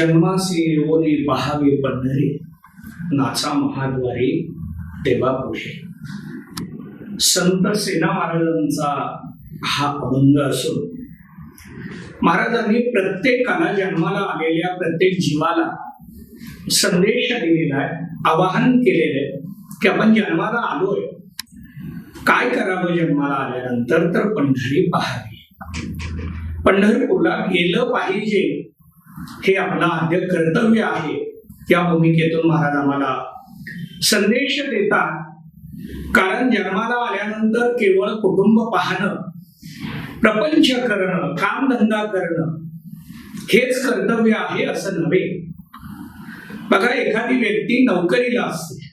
जन्मासी येऊनी पहावे पंढरी नाचा महाद्वारी तेव्हा पुढे. संत सेना महाराजांचा हा अभंग असो महाराजांनी प्रत्येकाला जन्माला आलेल्या प्रत्येक जीवाला संदेश दिलेला आहे आवाहन केलेलं आहे की आपण जन्माला आलोय. काय करावं जन्माला आल्यानंतर? तर पंढरी पाहावी. पंढरपूरला गेलं पाहिजे. हे आपलं आद्य कर्तव्य आहे. या भूमिकेतून महाराज आम्हाला संदेश देतात. कारण जन्माला आल्यानंतर केवळ कुटुंब पाहणं प्रपंच करणं कामधंदा करणं हेच कर्तव्य आहे असं नव्हे. बघा एखादी व्यक्ती नोकरीला असते.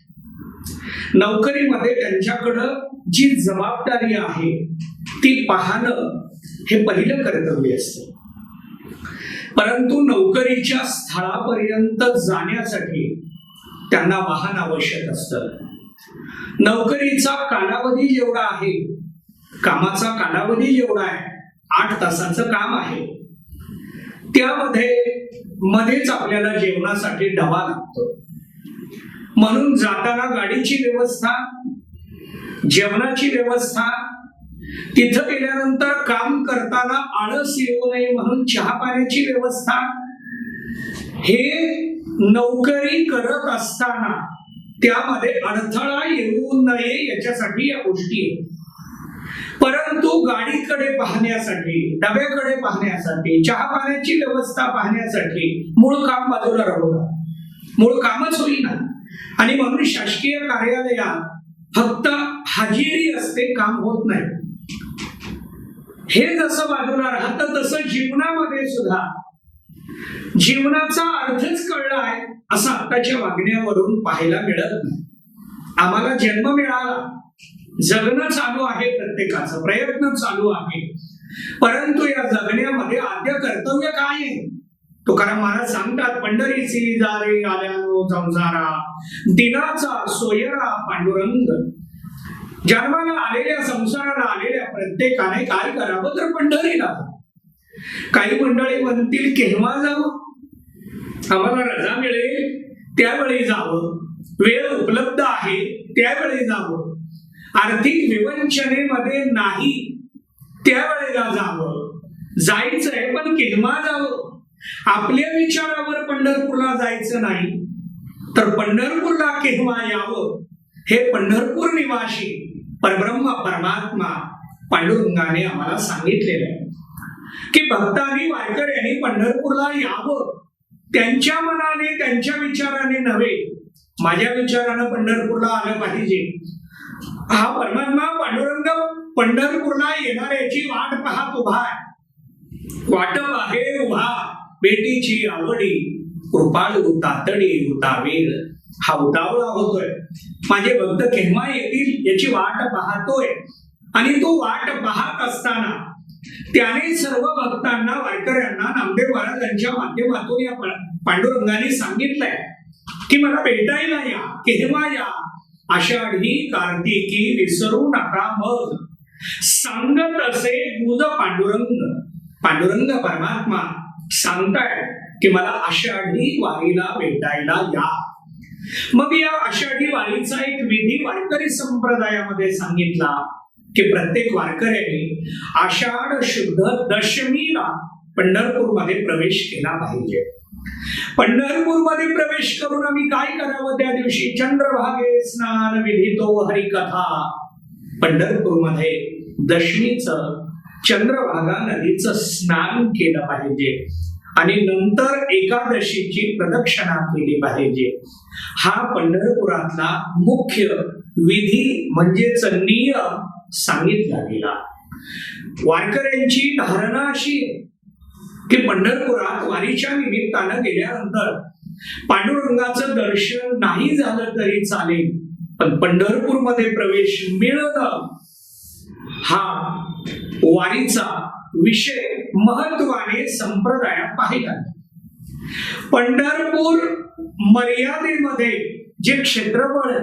नोकरीमध्ये त्यांच्याकडं जी जबाबदारी आहे ती पाहणं हे पहिलं कर्तव्य असतं. परंतु नोकरीच्या स्थळापर्यंत जाण्यासाठी त्यांना वाहन आवश्यक असतं. नोकरीचा कालावधी जेवढा आहे कामाचा कालावधी जेवढा आहे आठ तासाचं काम आहे. त्यामध्ये मध्येच आपल्याला जेवणासाठी डबा लागतो. म्हणून जाताना गाडीची व्यवस्था जेवणाची व्यवस्था तिथं गेल्यानंतर काम करताना आळस येऊ नये म्हणून चहा पाण्याची व्यवस्था. हे नोकरी करत असताना त्यामध्ये अडथळा येऊ नये याच्यासाठी या गोष्टी आहेत. परंतु गाडीकडे पाहण्यासाठी डब्याकडे पाहण्यासाठी चहा पाण्याची व्यवस्था पाहण्यासाठी मूळ काम बाजूला राहू मूळ कामच होईना आणि म्हणून शासकीय कार्यालयात फक्त हजेरी असते काम होत नाही. हे जसं बाजूला राहतं तसं जीवनामध्ये सुद्धा जीवनाचा अर्थच कळला आहे असं आत्ताच्या वागण्यावरून पाहायला मिळत नाही. आम्हाला जन्म मिळाला. जगणं चालू आहे प्रत्येकाचं प्रयत्न चालू आहे. परंतु या जगण्यामध्ये आद्य कर्तव्य काय आहे? तुकाराम महाराज सांगतात पंढरीची जारे आल्यानो संसारा दिनाचा सोयरा पांडुरंग. जन्माला आलेल्या संसाराला आलेल्या प्रत्येकाने काय करावं तर पंढरीला काही मंडळी म्हणतील केव्हा जावं? आम्हाला रजा मिळेल त्यावेळी जावं. वेळ उपलब्ध आहे त्यावेळी जावं. आर्थिक विवंचनेमध्ये नाही त्यावेळेला जावं. जायचंय पण केव्हा जावं? आपल्या विचारावर पंढरपूरला जायचं नाही तर पंढरपूरला केव्हा यावं? हे पंढरपूर निवासी परब्रह्म परमात्मा पांडुरंगाने आम्हाला सांगितलेलं आहे. की भक्तांनी वारकऱ्यांनी पंढरपूरला यावं. त्यांच्या मनाने त्यांच्या विचाराने नव्हे. माझ्या विचारानं पंढरपूरला आलं पाहिजे. हा परमात्मा पांडुरंग पंढरपूरला येणाऱ्याची वाट पाहत उभा आहे. वाट आहे उभा. बेटीची आवडी. कृपाळू तातडी उता वेळ हा उतावळा होतोय. माझे भक्त केव्हा येतील याची वाट पाहतोय. आणि तो वाट पाहत असताना त्याने सर्व भक्तांना वारकऱ्यांना नामदेव महाराजांच्या माध्यमातून या पांडुरंगाने सांगितलंय की मला भेटायला या केव्हा या? आषाढी कार्तिकी विसरू नका मग. सांगत असे बुध पांडुरंग. पांडुरंग परमात्मा सांगताय की मला आषाढी वारीला भेटायला या. मग या आषाढी वारीचा एक विधी वारकरी संप्रदायामध्ये सांगितला की प्रत्येक वारकऱ्याने आषाढ शुद्ध दशमीला पंढरपूरमध्ये प्रवेश केला पाहिजे. पंढरपूरमध्ये प्रवेश करून आम्ही काय करावं? त्या दिवशी चंद्रभागे स्नान विधितो हरिकथा. पंढरपूरमध्ये दशमीच चंद्रभागा नदीचं स्नान केलं पाहिजे. आणि नंतर एकादशीची प्रदक्षिणा केली पाहिजे. हा पंढरपुरातला मुख्य विधी म्हणजेच नियम सांगितला गेला. वारकऱ्यांची धारणा अशी आहे की पंढरपुरात वारीच्या निमित्तानं गेल्यानंतर पांडुरंगाचं दर्शन नाही झालं तरी चालेल पण पंढरपूरमध्ये प्रवेश मिळणं हा वारीचा विषय महत्वाने संप्रदायात पाहिला. पंढरपूर मर्यादेमध्ये जे क्षेत्रफळ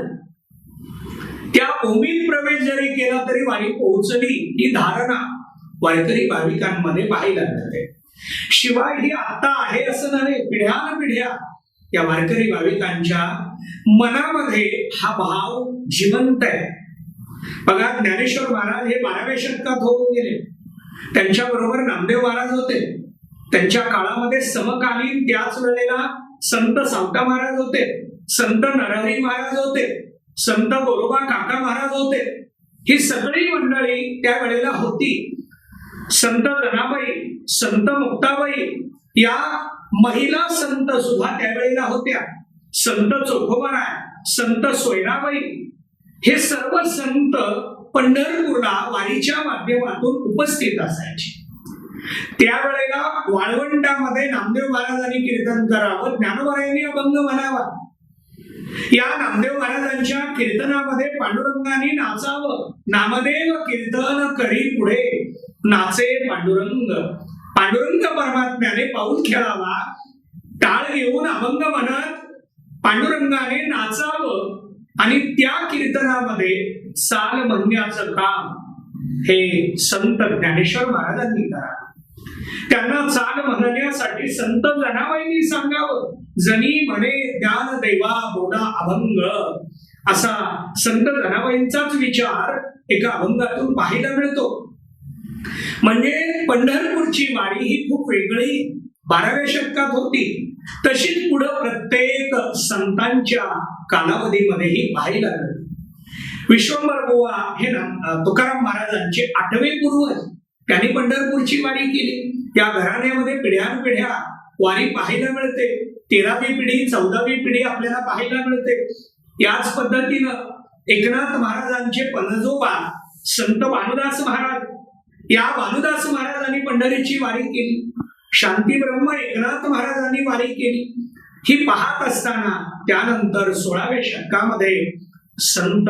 त्या भूमीत प्रवेश जरी केला तरी वारी पोहोचली ही धारणा वारकरी भाविकांमध्ये पाहिला जाते शिवाय ही आता आहे असं नव्हे पिढ्यान पिढ्या या वारकरी भाविकांच्या मनामध्ये हा भाव जिवंत आहे. बघा ज्ञानेश्वर महाराज हे बाराव्या शतकात होऊन गेले. त्यांच्या बरोबर नामदेव महाराज होते. त्यांच्या काळामध्ये समकालीन त्याच वेळेला संत सावता महाराज होते संत नरहरी महाराज होते संत गोरोबा काका महाराज होते. ही सगळी मंडळी त्या वेळेला होती. संत जनाबाई संत मुक्ताबाई या महिला संत सुद्धा त्यावेळेला होत्या. संत चोखोबराय संत सोयराबाई हे सर्व संत पंढरपूरला वारीच्या माध्यमातून उपस्थित असायचे. त्यावेळेला वाळवंटामध्ये नामदेव महाराजांनी कीर्तन करावं ज्ञानोबारायांनी अभंग म्हणावा. या नामदेव महाराजांच्या कीर्तनामध्ये पांडुरंगाने नाचावं. नामदेव कीर्तन करी पुढे. नाचे पांडुरंग. पांडुरंग परमात्म्याने पाऊल खेळावा. टाळ घेऊन अभंग म्हणत पांडुरंगाने नाचावं. आणि त्या कीर्तनामध्ये साल म्हणण्याचं काम हे संत ज्ञानेश्वर महाराजांनी करा. त्यांना चाल म्हणण्यासाठी संत जनाबाईंनी सांगावं. जनी म्हणे ज्ञान देवा बोडा अभंग. असा संत जनाबाईंचाच विचार एका अभंगातून पाहायला मिळतो. म्हणजे पंढरपूरची वारी ही खूप वेगळी बाराव्या शतकात होती. तशीच पुढं प्रत्येक संतांच्या कालावधीमध्येही पाहायला विश्वंभर बुवा हे ना- तुकाराम महाराजांचे आठवे पूर्वज. त्यांनी पंढरपूरची वारी केली. त्या घराण्यामध्ये पिढ्यानपिढ्या वारी पाहायला मिळते. तेरावी पिढी चौदावी पिढी आपल्याला पाहायला मिळते. याच पद्धतीनं एकनाथ महाराजांचे पणजोबा संत भानुदास महाराज या भानुदास महाराजांनी पंढरीची वारी केली. शांती ब्रह्म एकनाथ महाराजांनी वारी केली. ही पाहत असताना त्यानंतर सोळाव्या शतकामध्ये संत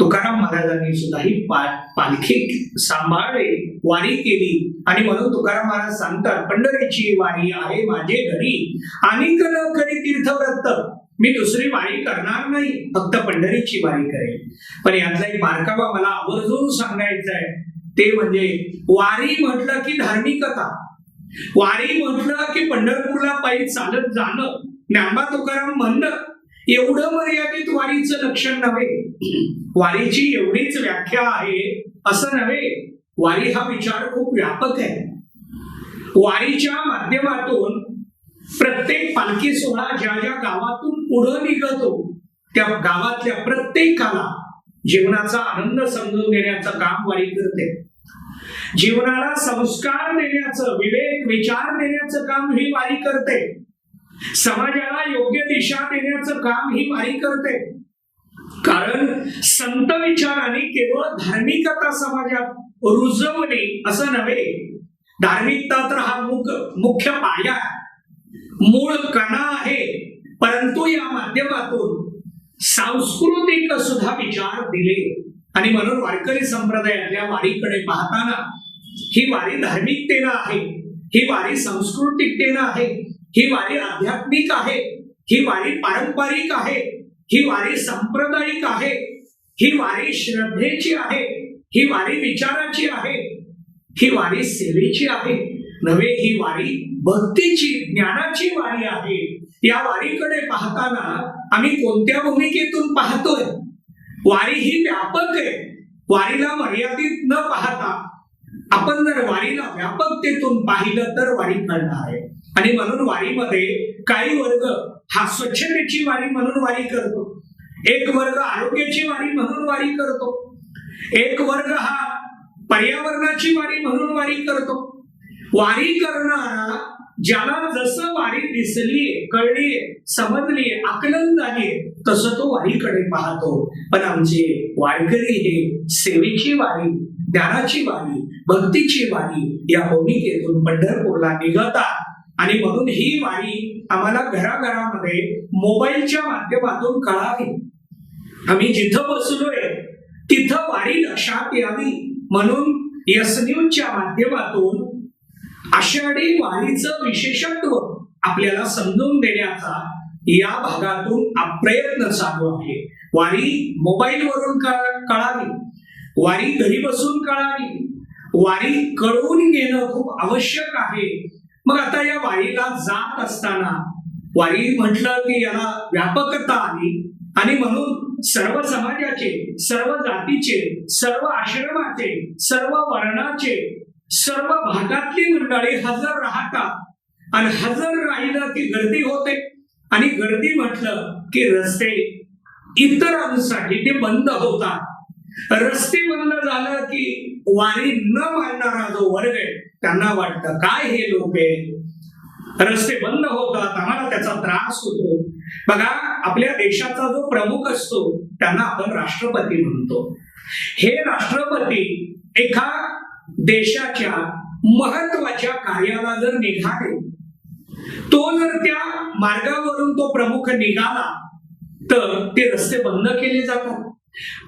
तुकाराम महाराजांनी सुद्धा ही पा- पालखी सांभाळे वारी केली. आणि म्हणून तुकाराम महाराज सांगतात पंढरीची वारी आहे माझे घरी. आणि न करी तीर्थव्रत. मी दुसरी वारी करणार नाही. फक्त पंढरीची वारी करेल पण यातला एक बारकावा मला आवर्जून सांगायचा आहे ते म्हणजे वारी म्हटलं की धार्मिकता. वारी म्हटलं की पंढरपूरला पायी चालत जाणं. ज्ञानबा तुकाराम म्हणणं एवढं मर्यादित वारीचं लक्षण नव्हे. वारीची एवढीच व्याख्या आहे असं नव्हे. वारी हा विचार खूप व्यापक आहे. वारीच्या माध्यमातून प्रत्येक पालखी सोहळा ज्या ज्या गावातून पुढं निघतो त्या गावातल्या प्रत्येकाला जीवनाचा आनंद समजून देण्याचं काम वारी करते. जीवनाला संस्कार देण्याचं विवेक विचार देण्याचं काम ही वारी करते. समाजाला योग्य दिशा देण्याचं काम ही वारी करते. कारण संत विचाराने केवळ धार्मिकता समाजात रुजवणे असं नव्हे धार्मिकता तर हा मुख मुख्य पाया मूळ कणा आहे. परंतु या माध्यमातून सांस्कृतिक सुद्धा विचार दिले. आणि म्हणून वारकरी संप्रदायातल्या वारीकडे पाहताना ही वारी धार्मिकतेनं आहे ही वारी सांस्कृतिकतेनं आहे. ही वारी आध्यात्मिक आहे ही वारी पारंपरिक आहे ही वारी सांप्रदायिक आहे ही वारी श्रद्धेची आहे ही वारी विचाराची आहे ही वारी सेवेची आहे. नव्हे ही वारी भक्तीची ज्ञानाची वारी आहे. या वारीकडे पाहताना आम्ही कोणत्या भूमिकेतून पाहतोय? वारी ही व्यापक आहे. वारीला मर्यादित न पाहता आपण जर वारीला व्यापकतेतून पाहिलं तर वारी कळणार आहे. आणि म्हणून वारीमध्ये काही वर्ग हा स्वच्छतेची वारी म्हणून वारी करतो. एक वर्ग आरोग्याची वारी म्हणून वारी करतो. एक वर्ग हा पर्यावरणाची वारी म्हणून वारी करतो. वारी करणारा ज्याला जसं वारी दिसली कळली समजली आकलन झाली तसं तो वारीकडे पाहतो. पण आमचे वारकरी हे सेवेची वारी ज्ञानाची वारी भक्तीची वारी या भूमिकेतून पंढरपूरला निघतात. आणि म्हणून ही वारी आम्हाला घराघरामध्ये मोबाईलच्या माध्यमातून कळावी. आम्ही जिथं बसलोय तिथं वारी लक्षात यावी. म्हणून यस न्यूजच्या माध्यमातून आषाढी वारीचं विशेषत्व आपल्याला समजून देण्याचा या भागातून प्रयत्न चालू आहे. वारी मोबाईल वरून कळावी. वारी घरी बसून कळावी. वारी कळवून घेणं खूप आवश्यक आहे. मग आता या वारीला जात असताना वारी म्हटलं की याला व्यापकता आली. आणि म्हणून सर्व समाजाचे सर्व जातीचे सर्व आश्रमाचे सर्व वर्णाचे सर्व भागातली मंडळी हजर राहतात. आणि हजर राहिलं की गर्दी होते. आणि गर्दी म्हटलं की रस्ते इतरांसाठी ते बंद होतात. रस्ते बंद झालं की वारी न मानणारा जो वर्ग आहे त्यांना वाटतं काय हे लोक आहे? रस्ते बंद होतात आम्हाला त्याचा त्रास होतो. बघा आपल्या देशाचा जो प्रमुख असतो त्यांना आपण राष्ट्रपती म्हणतो. हे राष्ट्रपती एका देशाच्या महत्त्वाच्या कार्याला जर निघाले तो जर त्या मार्गावरून तो प्रमुख निघाला तर ते रस्ते बंद केले जातात.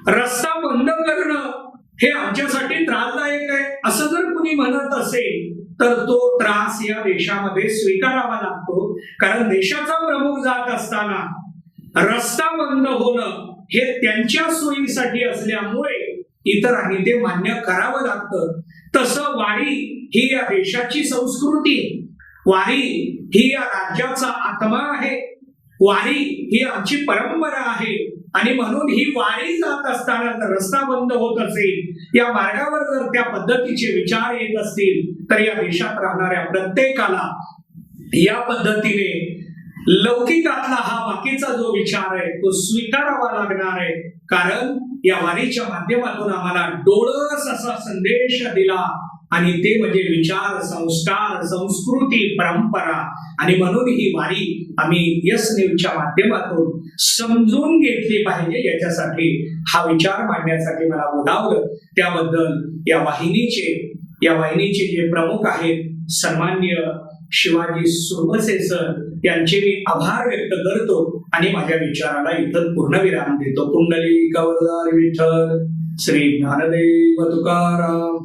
रस्ता बंद करणं हे आमच्यासाठी त्रासदायक आहे. असं जर कुणी म्हणत असेल तर तो त्रास या देशामध्ये स्वीकारावा लागतो. कारण देशाचा प्रमुख जात असताना रस्ता बंद होणं हे त्यांच्या सोयीसाठी असल्यामुळे इतरांनी ते मान्य करावं लागतं. तसं वारी ही या देशाची संस्कृती वारी ही या राज्याचा आत्मा आहे. वारी ही आमची परंपरा आहे. आणि म्हणून ही वारी जात असताना जर रस्ता बंद होत असेल या मार्गावर जर त्या पद्धतीचे विचार येत असतील तर या देशात राहणाऱ्या प्रत्येकाला या पद्धतीने लौकिकातला हा बाकीचा जो विचार आहे तो स्वीकारावा लागणार आहे. कारण या वारीच्या माध्यमातून आम्हाला डोळस असा संदेश दिला आणि ते म्हणजे विचार संस्कार संस्कृती परंपरा आणि म्हणून ही वारी आम्ही यस न्यूजच्या माध्यमातून समजून घेतली पाहिजे. याच्यासाठी हा विचार मांडण्यासाठी मला बोलावलं. त्याबद्दल या वाहिनीचे या वाहिनीचे जे प्रमुख आहेत सन्मान्य शिवाजी सुरमसे सर यांचे मी आभार व्यक्त करतो आणि माझ्या विचाराला इथं पूर्णविराम देतो. कुंडली कवलदार विठ्ठल श्री ज्ञानदेव तुकाराम